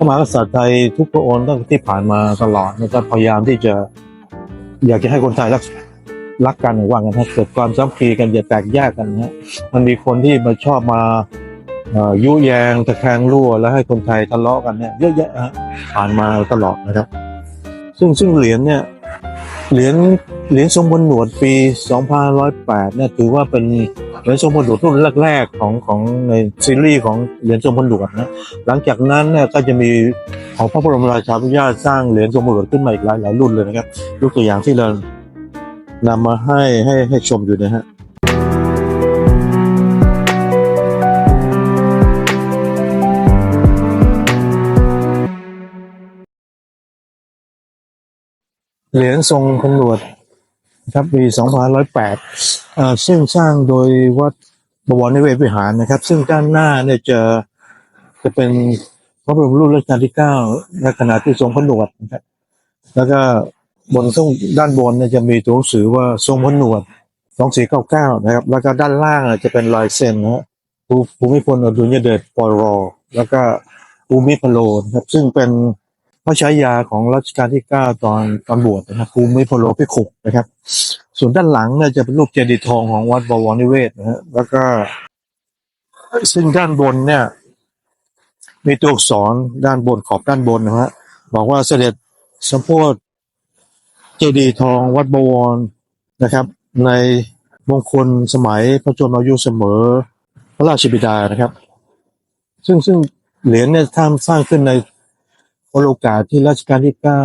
พระมหากษัตริย์ไทยทุกพระองค์ตั้งที่ผ่านมาตลอดนะครับพยายามที่จะอยากจะให้คนไทยรักรักกันหรือว่ากันนะเกิดความสามัคคีกันอย่าแตกแยกกันนะมันมีคนที่มาชอบมายุแยงตะแคงรั่ว แล้วให้คนไทยทะเลาะกันเนี่ยเยอะแยะฮะผ่านมาตลอดนะครับ ซึ่งซึ่งเหรียญเนี่ยเหรียญเหรียญทรงบนหนวดปี 2508เนี่ยถือว่าเป็น เหรียญทรงบนหนวดรุ่นแรกๆของของในซีรีส์ของเหรียญทรงบนหนวดนะหลังจากนั้นเนี่ยก็จะมีของพระบรมราชาธิญาตสร้างเหรียญทรงบนหลขึ้นมาอีกหลายหลายรุ่นเลยนะครับยกตัวอย่างที่เรานำมาให้ให้ให้ชมอยู่นะฮะเหรียญทรงผนวด นะครับปี2508เอ่อซึ่งสร้างโดยวัดบวรนิเวศวิหารนะครับ ซึ่งด้านหน้าเนี่ยจะจะเป็นพระบรมรูปรัชกาลที่เก้าในขณะที่ทรงพระหนวดนะครับแล้วก็บนช่งด้านบนเนี่ยจะมีตัวหนังสือว่าทรงพระหนวดสองสี่เก้าเก้านะครับ แล้วก็ด้านล่างอะจะเป็นลายเซ็นนะภูภูมิพลอดุลยเดชปรแล้วก็ภูมิพโลนะครับซึ่งเป็น พระฉายาของรัชกาลที่เก้าตอนตอนบวชนะครับภูมิพโลพิขุนะครับ ส่วนด้านหลังเนี่ยจะเป็นรูปเจดีย์ทองของวัดบวรนิเวศนะฮะแล้วก็ซึ่งด้านบนเนี่ย มีตัวอักษรด้านบนขอบด้านบนนะฮะบอกว่าเสด็จสมโพธิเจดีย์ทองวัดบวรนะครับ ในมงคลสมัยพระชนมายุเสมอ พระราชบิดานะครับ ซึ่งซึ่งเหรียญเนี่ยท่านสร้างขึ้นใน โอกาสที่รัชกาลที่เก้า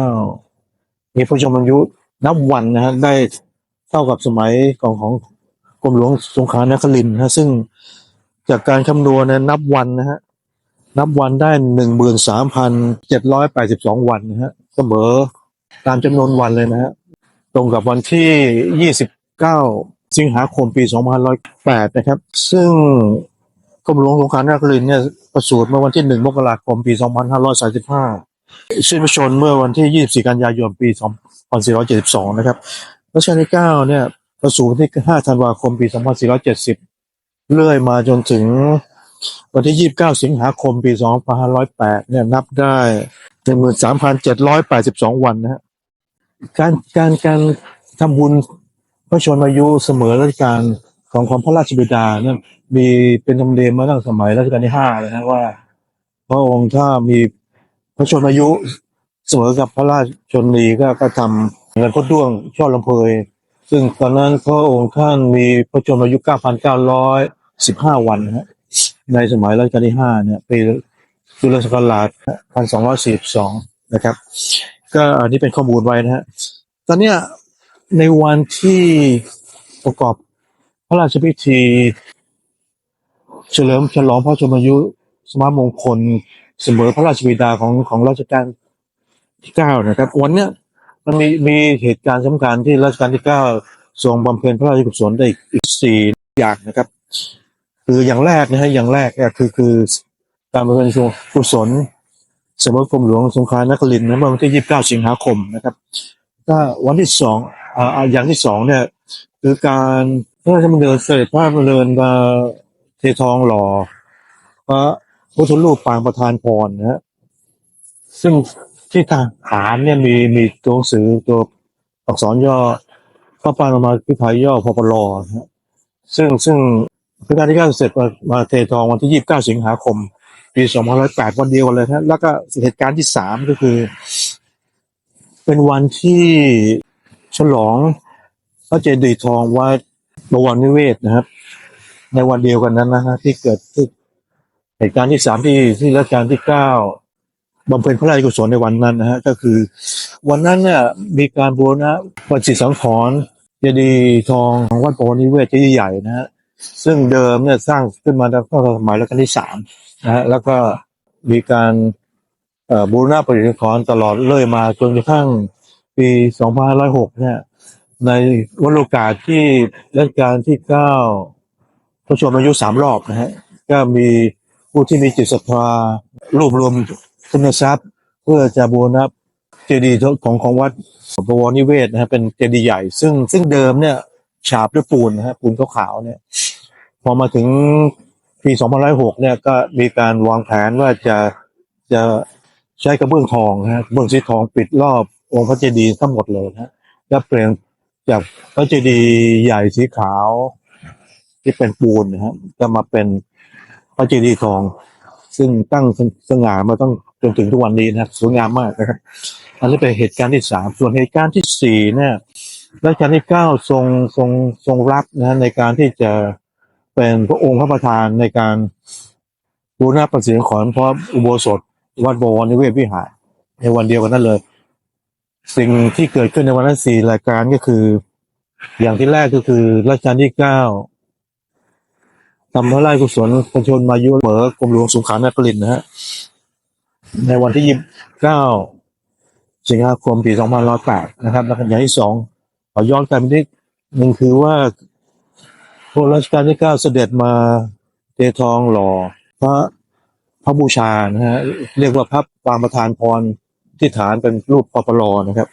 มีพระชนมายุนับวันนะฮะได้เท่ากับสมัยของของกรมหลวงสงขลานครินทร์นะซึ่งจากการคำนวณนี่ยนับวันนะฮะนับวันได้หนึ่งหมื่นสามพันเจ็ดร้อยแปดสิบสองวันนะฮะเสมอตามจำนวนวันเลยนะฮะตรงกับวันที่ยี่สิบเก้าสิงหาคมปีสองพันร้อยแปดนะครับ ซึ่งกรมหลวงสงขลานครินทร์เนี่ยประสูติเมื่อวันที่หนึ่งมกราคมปีสองพันห้าร้อยสามสิบห้า สิ้นพระชนเมื่อวันที่ยี่สิบสี่กันยายน ปีสองพันะครับรัชกาลที่เก้าเนี่ยประสูติวันที่ห้าธันวาคม ปีสองพันสี่ร้อยเจ็ดสิบเรื่อยมาจนถึงวันที่ 29 สิงหาคม ปี 2508 เนี่ยนับได้ 13,782 วันนะฮะการการการทำบุญพระชนมายุเสมอรัชกาลของของพระราชบิดาเนี่ยมีเป็นธรรมเนียมมาตั้งสมัยรัชกาลที่ห้าเลยนะว่า พระองค์ถ้ามี พระชนมายุเสมอกับพระราชชนนีก็ก็ทำเงินพดด้วงช่อลำเพย ซึ่งตอนนั้นพระองค์ท่านมีพระชนมายุ 9,915 วันนะฮะในสมัยรัชกาลที่ห้าเนี่ยปีจุลศักราชพันสองร้อยสี่สองนะครับ ก็อันนี้เป็นข้อมูลไว้นะฮะตอนเนี้ยในวันที่ประกอบพระราชพิธี เฉลิมฉลองพระชนมายุสมามงคล เสมอพระราชบิดาของของรัชกาลที่เก้านะครับ วันเนี้ยมันมีมีเหตุการณ์สำคัญที่รัชกาลที่เก้าทรงบำเพ็ญพระราชกุศลได้อีกสี่อย่างนะครับ คืออย่างแรกนะฮะอย่างแรกเนี่ยคือคือการบำเพ็ญกุศลสมมติกรมหลวงสงขลานครินทร์นะเมื่อวันที่29สิบเก้าสิงหาคมนะครับก็วันที่สองอ่าอ่าอย่างที่สองเนี่ยคือการพระราชดำเนินเสด็จพระราชดำเนินมาเททองหล่อพระ พุทธรูปปางประธานพรนะฮะซึ่งที่ทหารเนี่ยมีมีตัวหนังสือตัวอักษรย่อพระปรมาภิไธยย่อพปลนะฮะซึ่งซึ่งพระการที่เก้าเสร็จมามาเททองวันที่29สิงหาคม ปี2508วันเดียวกันเลยนะแล้วก็เหตุการณ์ที่สามก็คือ เป็นวันที่ฉลองพระเจดีย์ทองวัดบวรนิเวศนะครับ ในวันเดียวกันนั้นนะฮะที่เกิดที่ เหตุการณ์ที่สามที่ที่รัชกาลที่เก้าบำเพ็ญพระราชกุศลในวันนั้นนะฮะก็คือ วันนั้นเนี่ยมีการบูรณะวัดจิสังขรณ์เจดีย์ทองของวัดบวนิเวศเจดีย์ใหญ่นะฮะซึ่งเดิมเนี่ยสร้างขึ้นมาตั้งแต่สมัยรัชกาลที่สามนะฮะแล้วก็มีการบูรณะปฏิสังขรณ์ตลอดเรื่อยมาจนกระทั่งปี2506เนี่ยในวันโอกาสที่รัชกาลที่9พระชนมายุสามรอบนะฮะก็มี ผู้ที่มีจิตศรัทธารวบรวมทุนทรัพย์ เพื่อจะบูรณะเจดีย์ของของวัดบวรนิเวศนะฮะเป็นเจดีย์ใหญ่ ซึ่งซึ่งเดิมเนี่ยฉาบด้วยปูนนะฮะปูนขาวๆเนี่ย พอมาถึงปี2006เนี่ยก็มีการวางแผนว่าจะจะใช้กระเบื้องทองนะฮะกระเบื้องสีทองปิดรอบองค์พระเจดีย์ทั้งหมดเลยนะฮะแล้วเปลี่ยนจากพระเจดีย์ใหญ่สีขาว ที่เป็นปูนนะฮะจะมาเป็น พระเจดีย์ทอง ซึ่งตั้งสง่ามาต้องจนถึงทุกวันนี้นะสวยงามมากนะครับอันนี้เป็นเหตุการณ์ที่สามส่วนเหตุการณ์ที่สี่เนี่ยรัชกาลที่เก้าทรงทรงทรงรับนะฮะในการที่จะเป็นพระองค์พระประธานในการบูรณะประสิทธิ์ของพระอุโบสถ วัดบวรนิเวศวิหาร ในวันเดียวกันนั่นเลย สิ่งที่เกิดขึ้นในวันนั้นสี่รายการก็คือ อย่างที่แรกก็คือรัชกาลที่เก้า ทำพระราชกุศลประชนมายุเหมอกรมหลวงสงขานครินนะฮะ ในวันที่ยี่สิบเก้าสิงหาคมปี2508นะครับ แล้วก็อย่างที่สองขอย้อนกลับไปนิดหนึ่งคือว่าพระรัชกาลที่เก้าเสด็จมาเททองหล่อพระพระบูชานะฮะเรียกว่าพระปางประธานพรที่ฐานเป็นรูปปปลนะครับ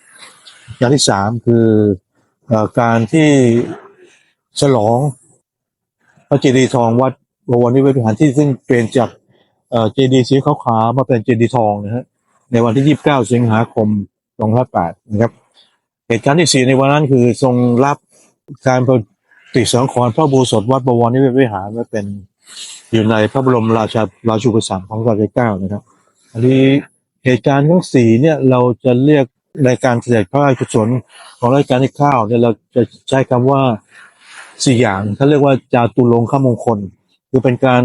อย่างที่สามคืออการที่ฉลอง ระเจดีย์ทองวัดบวรนิเวศวิหารที่ซึ่งเปลี่ยนจากเจดีย์สีขาวๆมาเป็นเจดีย์ทองนะฮะในวันที่ 29 สิงหาคม 2508 นะครับ เหตุการณ์ที่ 4 ในวันนั้นคือทรงรับการปฏิสังขรณ์พระบูสถวัดบวรนิเวศวิหารไว้เป็นอยู่ในพระบรมราชาราชูปถัมภ์ของรัชกาลที่9นะครับอันนี้เหตุการณ์ทั้งสี่เนี่ยเราจะเรียกในการเสด็จพระราชกุศลของรัชกาลที่9เนี่ยเราจะใช้คำว่า สี่อย่างเขาเรียกว่าจาตุรงคมงคล คือเป็นการ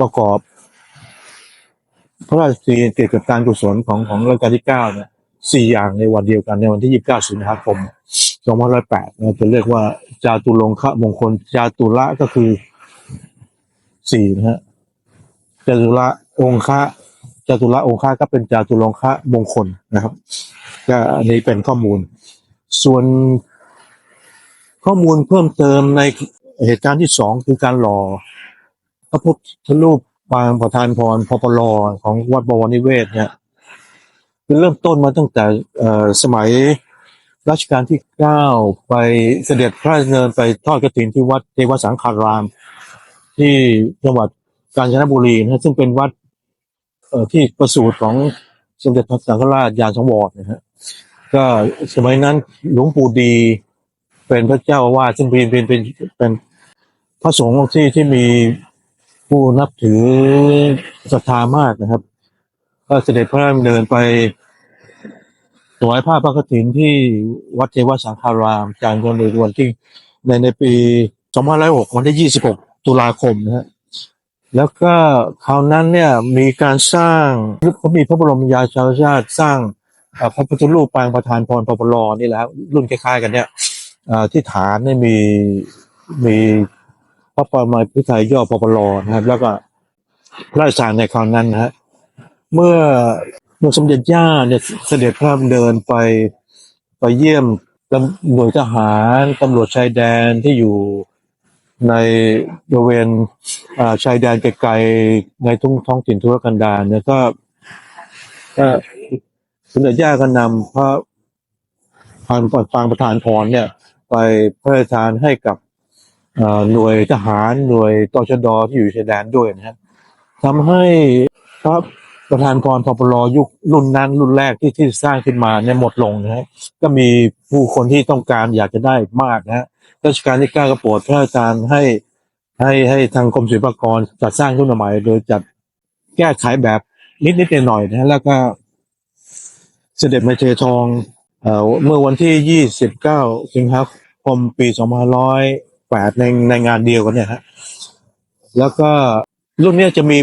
ประกอบ พระราชพิธีเกี่ยวกับการกุศลของของรัชกาลที่เก้าเนี่ยสี่อย่างในวันเดียวกันในวันที่ยี่สิบเก้าสิงหาคมสองพันร้อยแปดเราจะเรียกว่าจาตุรงคะมงคล จาตุระก็คือสี่นะฮะจาตุระองคะจาตุระองคะก็เป็นจาตุรงคะมงคลนะครับก็อันนี้เป็นข้อมูล ส่วน ข้อมูลเพิ่มเติมในเหตุการณ์ที่สองคือการหล่อพระพุทธรูปปางประธานพรพปลของวัดบวรนิเวศเนี่ยคือเริ่มต้นมาตั้งแต่สมัยรัชกาลที่เก้าไปเสด็จพระราชดำเนินไปทอดกฐินที่วัดเทวสังขาราม ที่จังหวัดกาญจนบุรีนะซึ่งเป็นวัดที่ประสูติของสมเด็จพระสังฆราชยานสังวรนะฮะก็สมัยนั้นหลวงปู่ดี เป็นพระเจ้าอาวาสซึ่งเป็นเป็นเป็นเป็นพระสงฆ์ที่ที่มีผู้นับถือศรัทธามากนะครับ ก็เสด็จพระราชดำเนินไปถวายผ้าพระกฐินที่วัดเทวสังฆารามจารย์คนในวันที่ในในปี 2506 วันที่ 26 ตุลาคมนะฮะแล้วก็คราวนั้นเนี่ยมีการสร้างเขามีพระบรมยาชาชาติสร้างพระพุทธรูปปางประธานพรปปลนี่แหละรุ่นคล้ายๆกันเนี่ย ที่ฐานเนี่ยมีมีพระปรมาภิไธยย่อปปลนะครับ แล้วก็พระราชทานในคราวนั้นนะฮะเมื่อเมื่อสมเด็จย่าเนี่ยเสด็จพระราชดำเนินไปไปเยี่ยมตำหน่วยทหารตำรวจชายแดนที่อยู่ในบริเวณชายแดนไกลๆในทุ่งท้องถิ่นทุรกันดารเนี่ยก็สมเด็จย่าก็นำพระพานปางประธานพรเนี่ย ไปพระราชทานให้กับหน่วยทหารหน่วยตชดที่อยู่ชายแดนด้วยนะฮะทำให้พระประธานพรพปลยุครุ่นนั้นรุ่นแรกที่ที่สร้างขึ้นมาเนี่ยหมดลงนะฮะก็มีผู้คนที่ต้องการอยากจะได้มากนะฮะรัชกาลที่เก้าก็โปรดพระราชทานให้ให้ให้ทางกรมศิลปากรจัดสร้างขึ้นมาใหม่ โดยจัดแก้ไขแบบนิดนิดหน่อยๆนะฮะแล้วก็เสด็จมาเททอง เอ่อเมื่อวันที่ 29 สิงหาคม ปี 2500แปดในในงานเดียวกันเนี่ยฮะ แล้วก็รุ่นนี้จะมี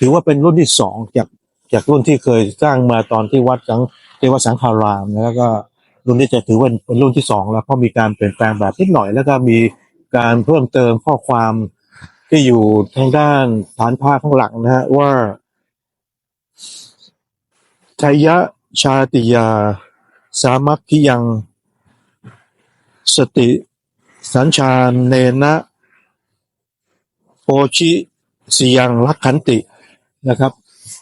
ถือว่าเป็นรุ่นที่สองจากจากรุ่นที่เคยสร้างมาตอนที่วัดสังเทวสังฆารามแล้วก็รุ่นนี้จะถือว่าเป็นรุ่นที่สองแล้วเพราะมีการเปลี่ยนแปลงแบบนิดหน่อย แล้วก็มีการเพิ่มเติมข้อความที่อยู่ทางด้านฐานผ้าข้างหลังนะฮะว่าชัยยะชาติยา สามัคคิยัง สติ สัญชาเนนะโอชิสียังลักขันตินะครับ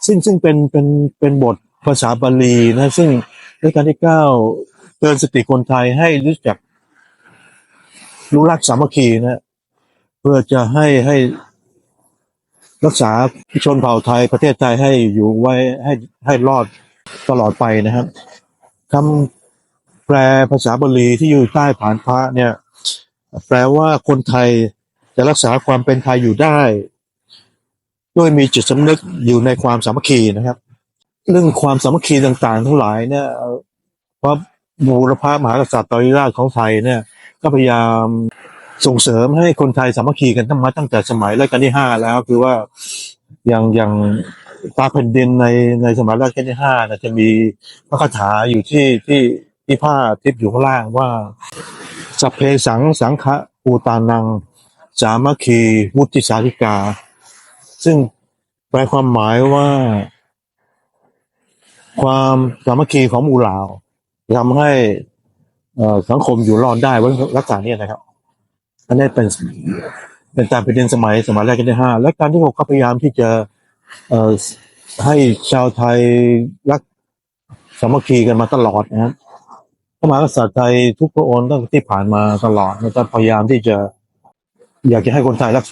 ซึ่งซึ่งเป็นเป็นเป็นบทภาษาบาลีนะซึ่งรัชกาลที่เก้าเตือนสติคนไทยให้รู้จักรู้รักสามัคคีนะเพื่อจะให้ให้รักษาชนเผ่าไทยประเทศไทยให้อยู่ไว้ให้ให้รอดตลอดไปนะครับ คำแปลภาษาบาลีที่อยู่ใต้ฐานพระเนี่ย แปลว่าคนไทยจะรักษาความเป็นไทยอยู่ได้ ด้วยมีจิตสำนึกอยู่ในความสามัคคีนะครับ เรื่องความสามัคคีต่างๆ ทั้งหลายเนี่ยเอ่อพระบูรพามหากษัตริย์ตริราชของไทยเนี่ย ก็พยายามส่งเสริมให้คนไทยสามัคคีกันตั้งมาตั้งแต่สมัยรัชกาลที่ห้าแล้วคือว่าอย่างอย่าง ตาแผ่นดินในในสมัยรัชกาลที่ห้านะจะมีพระคาถาอยู่ที่ที่ที่ผ้าทิพย์อยู่ข้างล่างว่าสัพเพสังสังฆะปูตานัง สามัคคีวุติสาธิกา ซึ่งแปลความหมายว่า ความสามัคคีของมู่เหล่าทำให้สังคมอยู่รอดได้ว่าลักษณะนี้นะครับ อันนี้เป็นเป็นตามประเด็นสมัยสมัยแรกกันที่ห้าและการที่หกก็พยายามที่จะ ให้ชาวไทยรักสามัคคีกันมาตลอดนะครับพระมหากษัตริย์ไทยทุกพระองค์ตั้งที่ผ่านมาตลอดนะครับพยายามที่จะอยากจะให้คนไทยรัก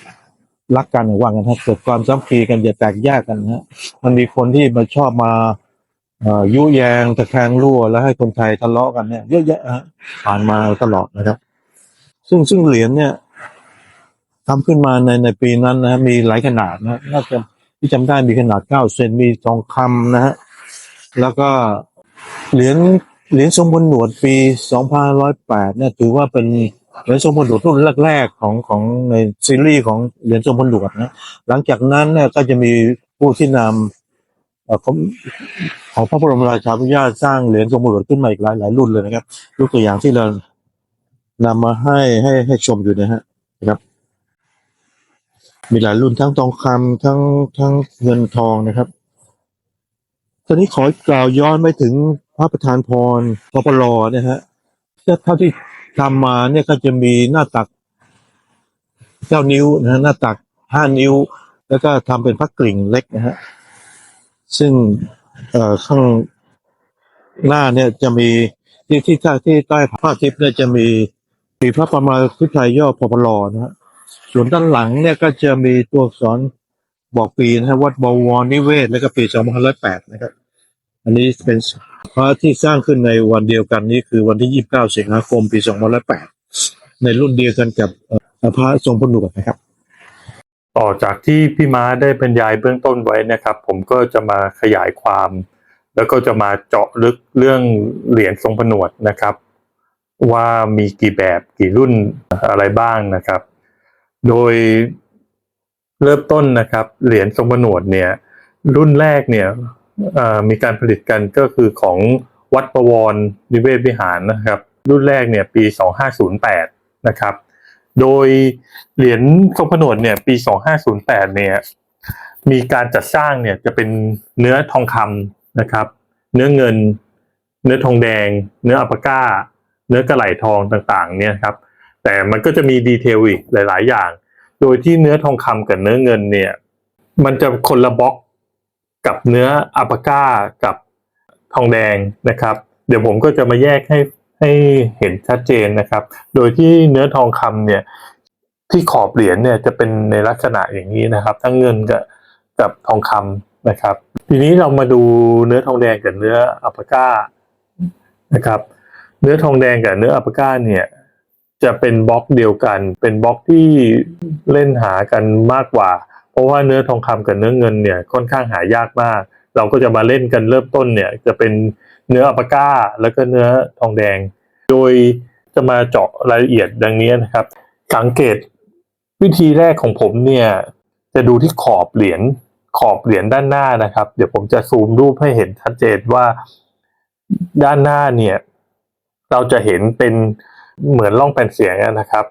รักกันว่ากันถ้าเกิดความสามัคคีกันอย่าแตกแยกกันนะฮะมันมีคนที่มาชอบมาเอ่อยุแยงตะแคงรั่วแล้วให้คนไทยทะเลาะกันเนี่ยเยอะแยะฮะผ่านมาตลอดนะครับ ซึ่งซึ่งเหรียญเนี่ยทำขึ้นมาในในปีนั้นนะฮะมีหลายขนาดนะน่าจะ ที่จำได้มีขนาดเก้าเซนมีทองคำนะฮะแล้วก็เหรียญเหรียญทรงพลหนวดปีสองพันร้อยแปดเนี่ยถือว่าเป็นเหรียญทรงพลหนวดรุ่นแรกๆของของในซีรีส์ของเหรียญทรงพลหนวดนะ หลังจากนั้นเนี่ยก็จะมีผู้ที่นำของพระบรมราชาธิญาตสร้างเหรียญทรงบุตรขึ้นมาอีกหลายหลายรุ่นเลยนะครับยกตัวอย่างที่เรานำมาให้ให้ให้ชมอยู่นะฮะนะครับ มีหลายรุ่นทั้งทองคำทั้งทั้งเงินทองนะครับ ตอนนี้ขอกล่าวย้อนไปถึงพระประธานพรพปลเนี่ยฮะเท่าที่ทำมาเนี่ยก็จะมีหน้าตักเก้านิ้วนะฮะหน้าตักห้านิ้ว แล้วก็ทำเป็นพระกริ่งเล็กนะฮะซึ่งเอ่อข้างหน้าเนี่ยจะมีที่ที่ที่ที่ใต้ผ้าทิพย์เนี่ยจะมีมีพระประมาพิไทยย่อพปลนะฮะ ส่วนด้านหลังเนี่ยก็จะมีตัวอักษรบอกปีนะฮะวัดบวรนิเวศแล้วก็ปี2508นะครับ อันนี้เป็นพระที่สร้างขึ้นในวันเดียวกันนี้คือวันที่ 29 สิงหาคมปี2508 ในรุ่นเดียวกันกับพระทรงพระหนวดนะครับ ต่อจากที่พี่ม้าได้บรรยายเบื้องต้นไว้นะครับ ผมก็จะมาขยายความ แล้วก็จะมาเจาะลึกเรื่องเหรียญทรงผนวดนะครับ ว่ามีกี่แบบกี่รุ่นอะไรบ้างนะครับ โดยเริ่มต้นนะครับ เหรียญทรงผนวดเนี่ย รุ่นแรกเนี่ยมีการผลิตกันก็คือของวัดประวรนิเวศวิหารนะครับ รุ่นแรกเนี่ยปี 2508 นะครับ โดยเหรียญทรงผนวดเนี่ยปี 2508 เนี่ยมีการจัดสร้างเนี่ยจะเป็นเนื้อทองคำนะครับ เนื้อเงิน เนื้อทองแดง เนื้ออัปปาก้า เนื้อกระไหลทองต่างๆ เนี่ยครับ แต่มันก็จะมีดีเทลอีกหลาย ๆ อย่าง โดยที่เนื้อทองคำกับเนื้อเงินเนี่ย มันจะคนละบล็อกกับเนื้ออัปาก้ากับทองแดงนะครับ เดี๋ยวผมก็จะมาแยกให้ให้เห็นชัดเจนนะครับ โดยที่เนื้อทองคำเนี่ยที่ขอบเหรียญเนี่ยจะเป็นในลักษณะอย่างนี้นะครับ ทั้งเงินกับกับทองคำนะครับ ทีนี้เรามาดูเนื้อทองแดงกับเนื้ออัปาก้านะครับ เนื้อทองแดงกับเนื้ออัปาก้าเนี่ย จะเป็นบล็อกเดียวกัน เป็นบล็อกที่เล่นหากันมากกว่า เพราะว่าเนื้อทองคำกับเนื้อเงินเนี่ยค่อนข้างหายากมาก เราก็จะมาเล่นกันเริ่มต้นเนี่ยจะเป็นเนื้ออัปปาก้า แล้วก็เนื้อทองแดง โดยจะมาเจาะรายละเอียดดังนี้นะครับ สังเกตวิธีแรกของผมเนี่ยจะดูที่ขอบเหรียญขอบเหรียญด้านหน้านะครับ เดี๋ยวผมจะซูมรูปให้เห็นชัดเจนว่าด้านหน้าเนี่ย เราจะเห็นเป็น เหมือนร่องแผ่นเสียงนะครับ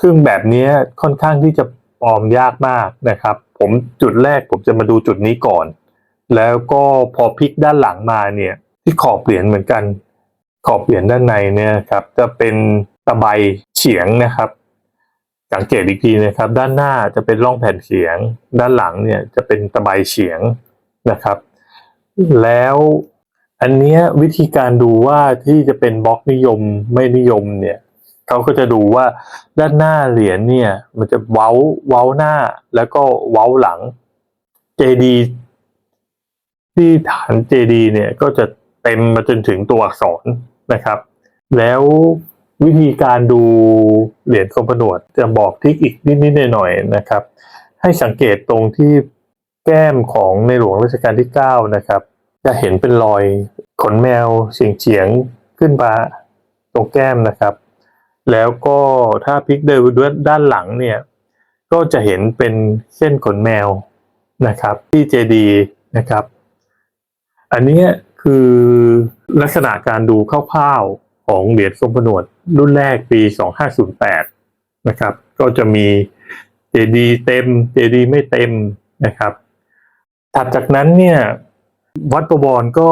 ซึ่งแบบนี้ค่อนข้างที่จะปลอมยากมากนะครับ ผมจุดแรกผมจะมาดูจุดนี้ก่อน แล้วก็พอพลิกด้านหลังมาเนี่ย ที่ขอบเหรียญเหมือนกัน ขอบเหรียญด้านในเนี่ยครับ จะเป็นตะไบเฉียงนะครับสังเกตอีกทีนะครับ ด้านหน้าจะเป็นร่องแผ่นเฉียง ด้านหลังเนี่ยจะเป็นตะไบเฉียงนะครับ แล้ว อันเนี้ยวิธีการดูว่าที่จะเป็นบล็อกนิยมไม่นิยมเนี่ยเขาก็จะดูว่าด้านหน้าเหรียญเนี่ย มันจะเว้าเว้าหน้าแล้วก็เว้าหลัง JD ที่ฐานเจดีเนี่ยก็จะเต็มมาจนถึงตัวอักษรนะครับ แล้ววิธีการดูเหรียญทรงผนวดจะบอกทิกอีกนิดๆหน่อยๆนะครับ ให้สังเกตตรงที่แก้มของในหลวงรัชกาลที่ 9 นะครับ จะเห็นเป็นรอยขนแมวเฉียงๆขึ้นมาตรงแก้มนะครับ แล้วก็ถ้าพลิกเดินด้วยด้านหลังเนี่ยก็จะเห็นเป็นเส้นขนแมวนะครับ ที่เจดีนะครับ อันนี้คือลักษณะการดูคร่าวๆของเหรียญทรงผนวดรุ่นแรกปี 2508 นะครับ ก็จะมีเจดีเต็มเจดีไม่เต็มนะครับ ถัดจากนั้นเนี่ย วัดประวรก็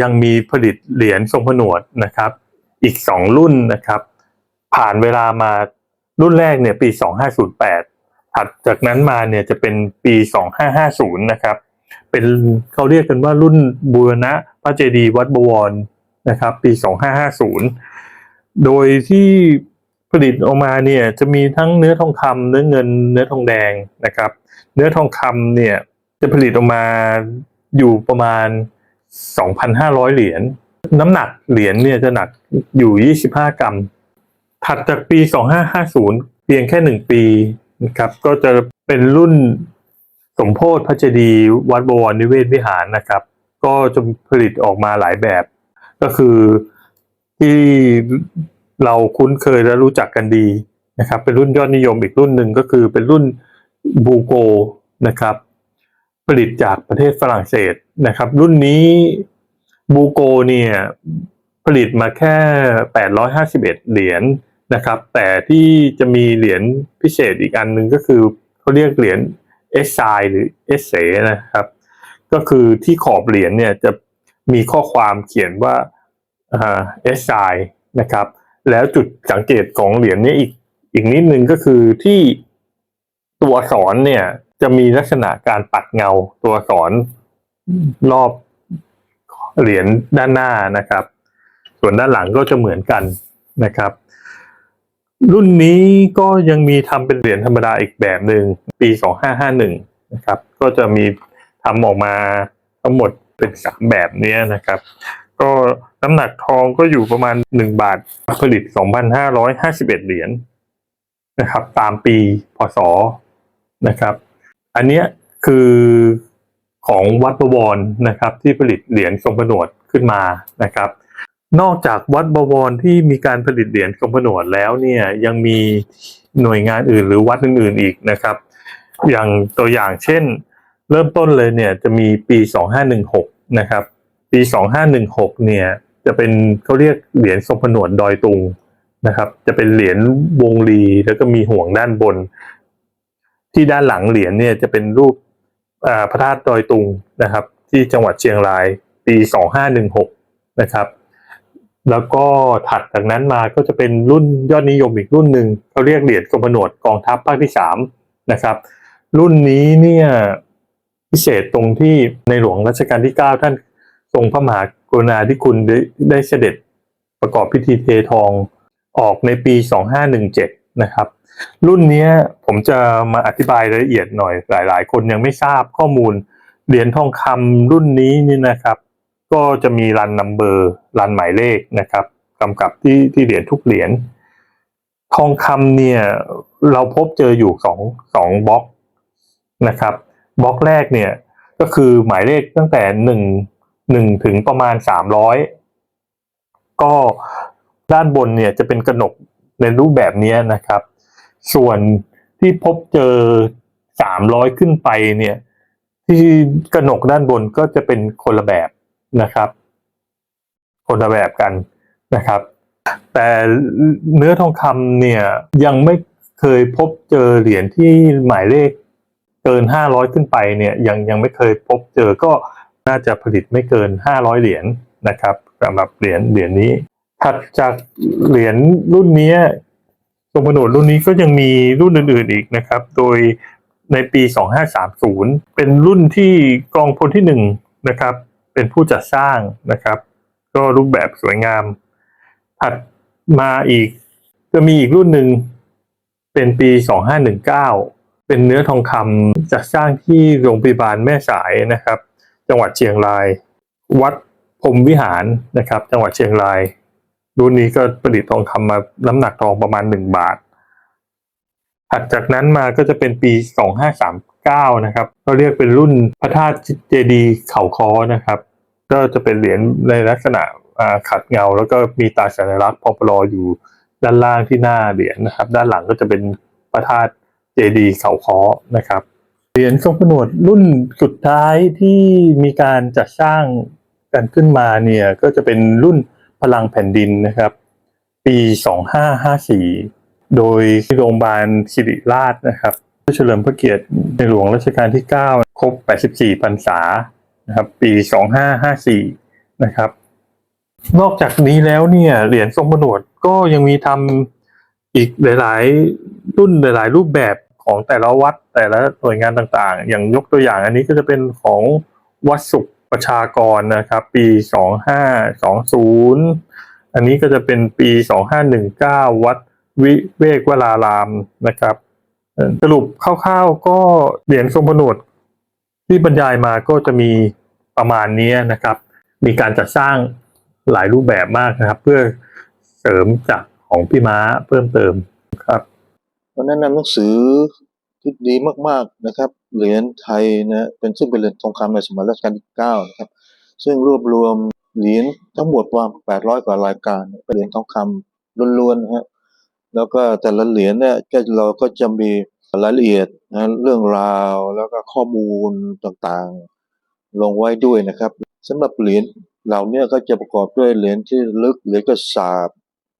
ยังมีผลิตเหรียญทรงผนวดนะครับ อีกสองรุ่นนะครับ ผ่านเวลามารุ่นแรกเนี่ยปี 2508ถัดจากนั้นมาเนี่ยจะเป็นปี 2550 นะครับ เป็นเขาเรียกกันว่ารุ่นบูรณะพระเจดีย์วัดบวรนะครับ ปี 2550 โดยที่ผลิตออกมาเนี่ยจะมีทั้งเนื้อทองคำเนื้อเงิน เนื้อทองแดงนะครับ เนื้อทองคำเนี่ยจะผลิตออกมา อยู่ประมาณ 2,500 เหรียญน้ำหนักเหรียญเนี่ยจะหนักอยู่ 25 กรัม ถัดจากปี 2550 เพียงแค่หนึ่งปีนะครับก็จะเป็นรุ่นสมโพธิพระเจดีย์วัดบวรนิเวศวิหารนะครับ ก็จะผลิตออกมาหลายแบบ ก็คือที่เราคุ้นเคยและรู้จักกันดีนะครับ เป็นรุ่นยอดนิยมอีกรุ่นหนึ่งก็คือเป็นรุ่นบูโกนะครับ ผลิตจากประเทศฝรั่งเศสนะครับ รุ่นนี้บูโกเนี่ยผลิตมาแค่ 851 เหรียญนะครับ แต่ที่จะมีเหรียญพิเศษอีกอันหนึ่งก็คือเขาเรียกเหรียญเอสไซหรือเอสเสนะครับ ก็คือที่ขอบเหรียญเนี่ยจะมีข้อความเขียนว่าเอสไซนะครับ แล้วจุดสังเกตของเหรียญนี้อีกอีกนิดนึงก็คือที่ตัวอักษรเนี่ย จะมีลักษณะการปัดเงาตัวอักษรรอบเหรียญด้านหน้านะครับ ส่วนด้านหลังก็จะเหมือนกันนะครับ รุ่นนี้ก็ยังมีทำเป็นเหรียญธรรมดาอีกแบบหนึ่งปี2551นะครับ ก็จะมีทำออกมาทั้งหมดเป็นสามแบบเนี้ยนะครับ ก็น้ำหนักทองก็อยู่ประมาณ 1 บาทผลิต 2,551 เหรียญนะครับ ตามปีพศนะครับ อันเนี้ยคือของวัดประวรนะครับ ที่ผลิตเหรียญทรงผนวดขึ้นมานะครับ นอกจากวัดบวรที่มีการผลิตเหรียญทรงผนวดแล้วเนี่ยยังมีหน่วยงานอื่น หรือวัดอื่นๆอีกนะครับ อย่างตัวอย่างเช่น เริ่มต้นเลยเนี่ยจะมีปี 2516 นะครับ ปี 2516 เนี่ยจะเป็นเขาเรียกเหรียญทรงผนวดดอยตุงนะครับ จะเป็นเหรียญวงรีแล้วก็มีห่วงด้านบน ที่ด้านหลังเหรียญเนี่ยจะเป็นรูปพระธาตุดอยตุงนะครับ ที่จังหวัดเชียงรายปี 2516 นะครับ แล้วก็ถัดจากนั้นมาก็จะเป็นรุ่นยอดนิยมอีกรุ่นหนึ่งเขาเรียกเหรียญทรงผนวดกองทัพภาคที่สามนะครับ รุ่นนี้เนี่ยพิเศษตรงที่ในหลวงรัชกาลที่ 9 ท่านทรงพระมหากรุณาธิคุณได้ได้เสด็จประกอบพิธีเททองออกในปี 2517 นะครับ รุ่นนี้ผมจะมาอธิบายรายละเอียดหน่อยหลาย ๆ คนยังไม่ทราบข้อมูลเหรียญทองคำรุ่นนี้นี่นะครับ ก็จะมีรันนัมเบอร์รันหมายเลขนะครับกำกับที่ที่เหรียญทุกเหรียญทองคำเนี่ยเราพบเจออยู่สองสองบล็อกนะครับบล็อกแรกเนี่ยก็คือหมายเลขตั้งแต่หนึ่งหนึ่งถึงประมาณสามร้อยก็ด้านบนเนี่ยจะเป็นกระหนก ในรูปแบบนี้นะครับ ส่วนที่พบเจอสามร้อยขึ้นไปเนี่ย ที่กระหนกด้านบนก็จะเป็นคนละแบบนะครับ คนละแบบกันนะครับ แต่เนื้อทองคำเนี่ยยังไม่เคยพบเจอเหรียญที่หมายเลขเกินห้าร้อยขึ้นไปเนี่ยยังยังไม่เคยพบเจอก็น่าจะผลิตไม่เกินห้าร้อยเหรียญนะครับสำหรับเหรียญเหรียญนี้ ถัดจากเหรียญรุ่นนี้ทรงผนวดรุ่นนี้ก็ยังมีรุ่นอื่นๆอีกนะครับ โดยในปี 2530 เป็นรุ่นที่กองพลที่หนึ่งนะครับ เป็นผู้จัดสร้างนะครับ ก็รูปแบบสวยงาม ถัดมาอีกจะมีอีกรุ่นหนึ่งเป็นปี 2519 เป็นเนื้อทองคำจัดสร้างที่โรงพยาบาลแม่สายนะครับ จังหวัดเชียงราย วัดพรมวิหารนะครับ จังหวัดเชียงราย รุ่นนี้ก็ประดิษฐ์ทองคำมาน้ำหนักทองประมาณหนึ่งบาท ถัดจากนั้นมาก็จะเป็นปี2539นะครับ ก็เรียกเป็นรุ่นพระธาตุเจดีย์เขาคอนะครับ ก็จะเป็นเหรียญในลักษณะขัดเงา แล้วก็มีตราสัญลักษณ์พอปลออยู่ด้านล่างที่หน้าเหรียญนะครับ ด้านหลังก็จะเป็นพระธาตุเจดีย์เขาคอนะครับ เหรียญทรงผนวดรุ่นสุดท้ายที่มีการจัดสร้างกันขึ้นมาเนี่ยก็จะเป็นรุ่น พลังแผ่นดินนะครับ ปี 2554 โดยโรงพยาบาลศิริราชนะครับเพื่อเฉลิมพระเกียรติในหลวงรัชกาลที่ 9 ครบ 84พรรษานะครับ ปี 2554 นะครับ นอกจากนี้แล้วเนี่ยเหรียญทรงผนวดก็ยังมีทำอีกหลาย ๆ รุ่นหลาย ๆ รูปแบบของแต่ละวัดแต่ละหน่วยงานต่าง ๆ อย่างยกตัวอย่างอันนี้ก็จะเป็นของวัดสุข ประชากรนะครับ ปี 2520 อันนี้ก็จะเป็นปี 2519 วัดวิเวกวรารามนะครับ สรุปคร่าวๆก็เหรียญทรงผนวดที่บรรยายมาก็จะมีประมาณนี้นะครับ มีการจัดสร้างหลายรูปแบบมากนะครับ เพื่อเสริมจากของพี่ม้าเพิ่มเติมครับแนะนำหนังสือที่ดีมากๆนะครับ เหรียญไทยนะเป็นซึ่งเป็นเหรียญทองคำในสมัยรัชกาลที่เก้านะครับซึ่งรวบรวมเหรียญทั้งหมดประมาณ800กว่ารายการเป็นเหรียญทองคำล้วนๆนะฮะแล้วก็แต่ละเหรียญเนี่ยก็เราก็จะมีรายละเอียดนะเรื่องราวแล้วก็ข้อมูลต่างๆ ลงไว้ด้วยนะครับสำหรับเหรียญเหล่านี้ก็จะประกอบด้วยเหรียญที่ลึกเหรียญกระสาบ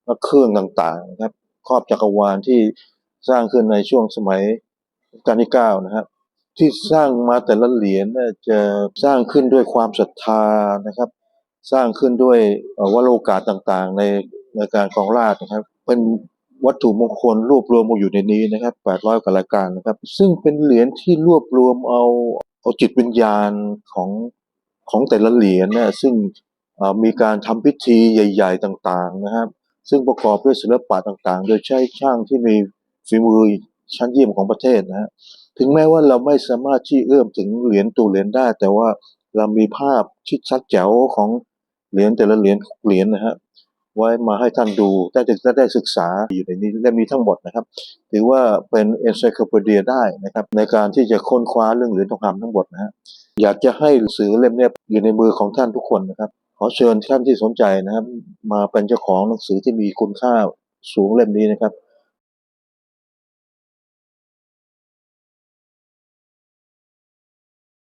และเครื่องต่างๆนะครับครอบจักรวาลที่สร้างขึ้นในช่วงสมัยรัชกาลที่เก้านะครับ ที่สร้างมาแต่ละเหรียญเนี่ยจะสร้างขึ้นด้วยความศรัทธานะครับ สร้างขึ้นด้วยเอ่อวโรกาสต่างๆ ในในการครองราชนะครับ เป็นวัตถุมงคลรวบรวมมาอยู่ในนี้นะครับ 800กว่ารายการนะครับ ซึ่งเป็นเหรียญที่รวบรวมเอาเอาจิตวิญญาณของของแต่ละเหรียญนี่ซึ่งมีการทำพิธีใหญ่ ๆ ต่างๆนะครับ ซึ่งประกอบด้วยศิลปะต่างๆ โดยใช้ช่างที่มีฝีมือชั้นเยี่ยมของประเทศนะฮะ ถึงแม้ว่าเราไม่สามารถที่เอื้อมถึงเหรียญตัวเหรียญได้ แต่ว่าเรามีภาพที่ชัดแจ๋วของเหรียญแต่ละเหรียญเหรียญนะฮะไว้มาให้ท่านดูได้จะได้ศึกษาอยู่ในนี้และมีทั้งหมดนะครับ ถือว่าเป็น encyclopedia ได้นะครับ ในการที่จะค้นคว้าเรื่องเหรียญทองคำทั้งหมดนะฮะอยากจะให้หนังสือเล่มนี้อยู่ในมือของท่านทุกคนนะครับ ขอเชิญท่านที่สนใจนะครับ มาเป็นเจ้าของหนังสือที่มีคุณค่าสูงเล่มนี้นะครับ